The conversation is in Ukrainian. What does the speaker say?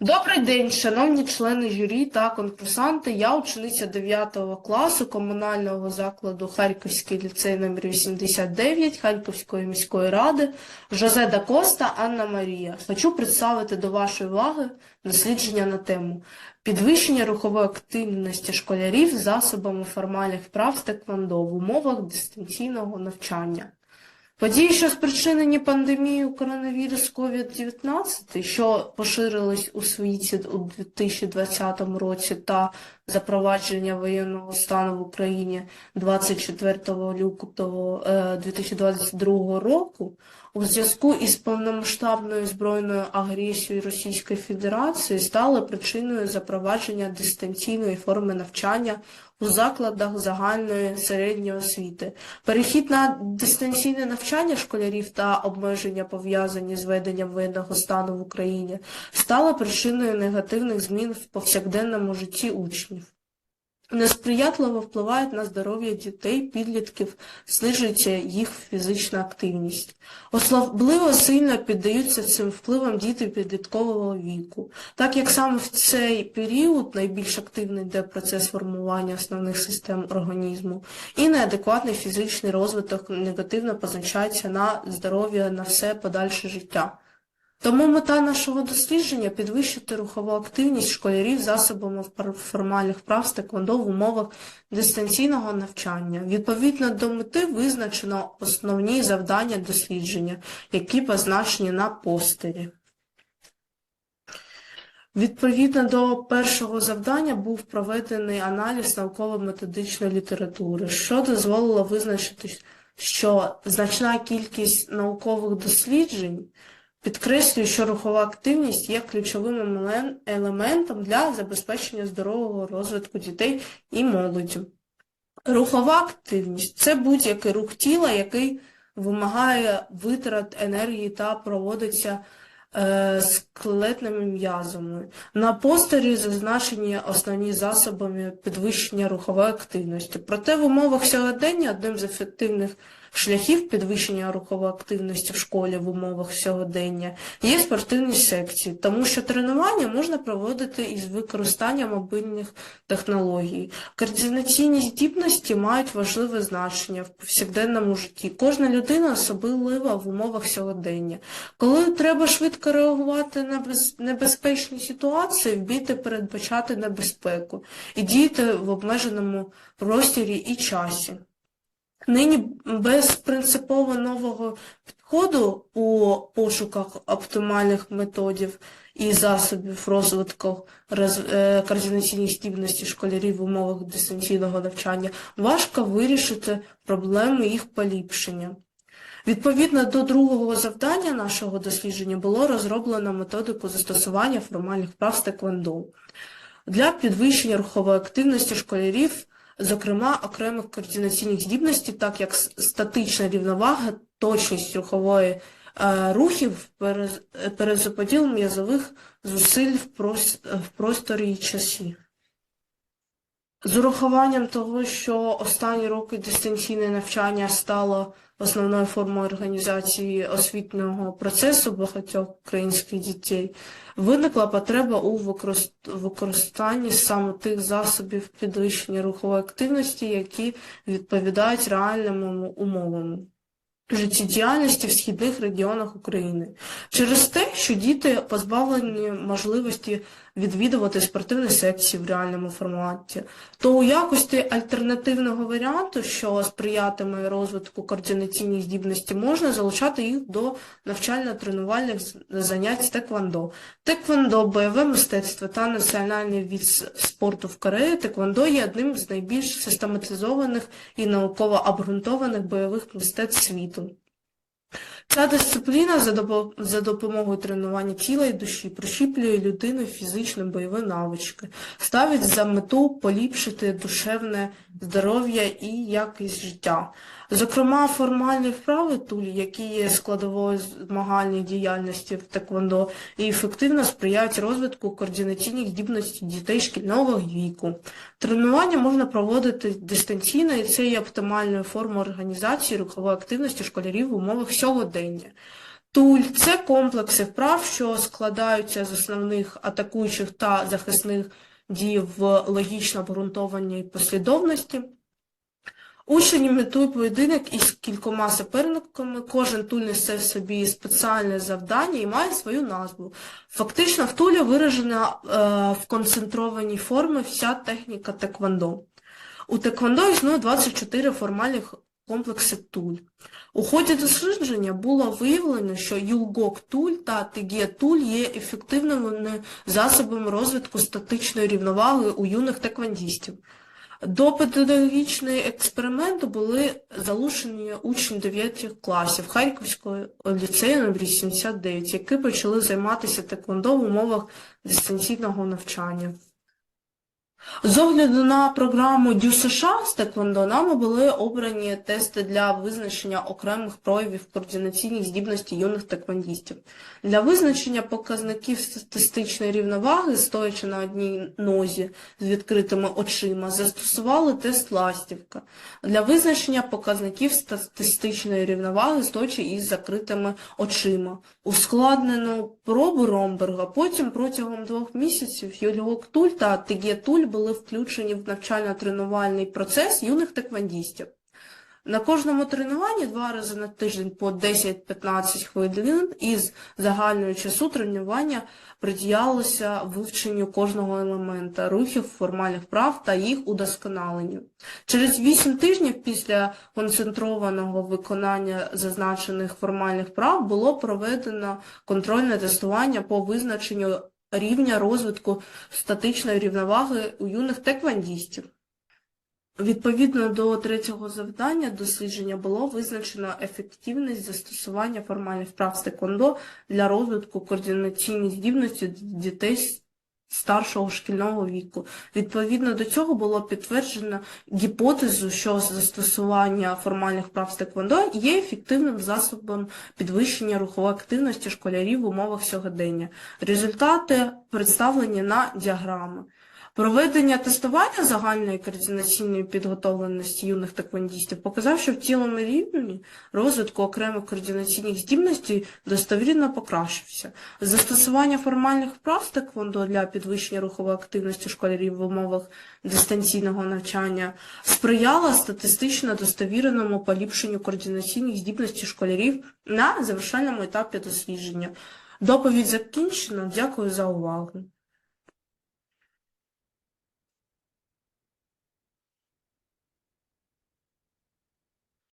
Добрий день, шановні члени журі та конкурсанти. Я учениця 9 класу комунального закладу Харківський ліцей номер 89 Харківської міської ради Жозе да Коста Анна Марія. Хочу представити до вашої уваги дослідження на тему підвищення рухової активності школярів засобами формальних вправ з теквондо в умовах дистанційного навчання. Події, що спричинені пандемією коронавірус COVID-19, що поширились у світі у 2020 році та запровадження воєнного стану в Україні 24 лютого е, 2022 року, у зв'язку із повномасштабною збройною агресією Російської Федерації стали причиною запровадження дистанційної форми навчання у закладах загальної середньої освіти. Перехід на дистанційне навчання школярів та обмеження, пов'язані з веденням воєнного стану в Україні, стали причиною негативних змін в повсякденному житті учнів. Несприятливо впливають на здоров'я дітей, підлітків, знижується їх фізична активність. Особливо сильно піддаються цим впливам діти підліткового віку, так як саме в цей період найбільш активний йде процес формування основних систем організму, і неадекватний фізичний розвиток негативно позначається на здоров'я на все подальше життя. Тому мета нашого дослідження підвищити рухову активність школярів засобами формальних вправ з теквондо в умовах дистанційного навчання. Відповідно до мети визначено основні завдання дослідження, які позначені на постері. Відповідно до першого завдання був проведений аналіз науково-методичної літератури, що дозволило визначити, що значна кількість наукових досліджень Підкреслюю, що рухова активність є ключовим елементом для забезпечення здорового розвитку дітей і молоді. Рухова активність це будь-який рух тіла, який вимагає витрат енергії та проводиться е, скелетними м'язами. На постері зазначені основні засоби підвищення рухової активності. Проте в умовах сьогодення одним з ефективних шляхів підвищення рухової активності в школі в умовах сьогодення є спортивні секції, тому що тренування можна проводити із використанням мобільних технологій. Координаційні здібності мають важливе значення в повсякденному житті. Кожна людина особлива в умовах сьогодення. Коли треба швидко реагувати на небезпечні ситуації, вміти передбачати небезпеку і діяти в обмеженому просторі і часі. Нині без принципово нового підходу у пошуках оптимальних методів і засобів розвитку роз- е, координаційної здібності школярів в умовах дистанційного навчання важко вирішити проблеми їх поліпшення. Відповідно до другого завдання нашого дослідження було розроблено методику застосування формальних прав з теквондо для підвищення рухової активності школярів, зокрема окремих координаційних здібностей, так як статична рівновага, точність рухової е, рухів, перез- е, м'язових зусиль в просторі і часі. З урахуванням того, що останні роки дистанційне навчання стало основною формою організації освітнього процесу багатьох українських дітей, виникла потреба у використанні саме тих засобів підвищення рухової активності, які відповідають реальним умовам життєдіяльності в східних регіонах України. Через те, що діти позбавлені можливості відвідувати спортивні секції в реальному форматі, то у якості альтернативного варіанту, що сприятиме розвитку координаційних здібностей, можна залучати їх до навчально-тренувальних занять з теквондо. Теквондо, бойове мистецтво та національний від спорту в Кореї, теквондо є одним з найбільш систематизованих і науково обґрунтованих бойових мистецтв світу. Ця дисципліна за, допо- за допомогою тренування тіла і душі прищіплює людину фізичні бойові навички, ставить за мету поліпшити душевне здоров'я і якість життя. Зокрема, формальні вправи тулі, які є складовою змагальної діяльності в теквондо, і ефективно сприяють розвитку координаційних здібностей дітей шкільного віку. Тренування можна проводити дистанційно, і це є оптимальною формою організації рухової активності школярів в умовах сьогодення. Туль це комплекси вправ, що складаються з основних атакуючих та захисних дій в логічно обґрунтованій послідовності. Учень імітує поєдинок із кількома суперниками. Кожен туль несе в собі спеціальне завдання і має свою назву. Фактично, в тулі виражена е, в концентрованій формі вся техніка теквондо. У теквондо існує 24 формальних комплекси туль. У ході дослідження було виявлено, що юлгок-туль та тг-туль є ефективними засобами розвитку статичної рівноваги у юних теквандістів. До педагогічного експерименту були залучені учні 9 класів Харківського ліцею номер 89 які почали займатися теквондо в умовах дистанційного навчання. З огляду на програму Дю США з Теквондо нами були обрані тести для визначення окремих проявів координаційних здібностей юних теквондістів. Для визначення показників статистичної рівноваги, стоячи на одній нозі з відкритими очима, застосували тест ластівка. Для визначення показників статистичної рівноваги, стоячи із закритими очима. Ускладнену пробу Ромберга потім протягом двох місяців Юльгок-Туль та Тегє-Туль були включені в навчально-тренувальний процес юних теквандістів. На кожному тренуванні два рази на тиждень по 10-15 хвилин із загального часу тренування приділялося вивченню кожного елемента, рухів, формальних прав та їх удосконаленню. Через 8 тижнів після концентрованого виконання зазначених формальних прав було проведено контрольне тестування по визначенню рівня розвитку статичної рівноваги у юних теквандістів. Відповідно до третього завдання дослідження було визначено ефективність застосування формальних прав з текондо для розвитку координаційної здібності дітей старшого шкільного віку. Відповідно до цього було підтверджено гіпотезу, що застосування формальних прав з теквондо є ефективним засобом підвищення рухової активності школярів в умовах сьогодення. Результати представлені на діаграми. Проведення тестування загальної координаційної підготовленості юних теквондістів показав, що в цілому рівні розвитку окремих координаційних здібностей достовірно покращився. Застосування формальних вправ з теквондо для підвищення рухової активності школярів в умовах дистанційного навчання сприяло статистично достовіреному поліпшенню координаційних здібностей школярів на завершальному етапі дослідження. Доповідь закінчено. Дякую за увагу.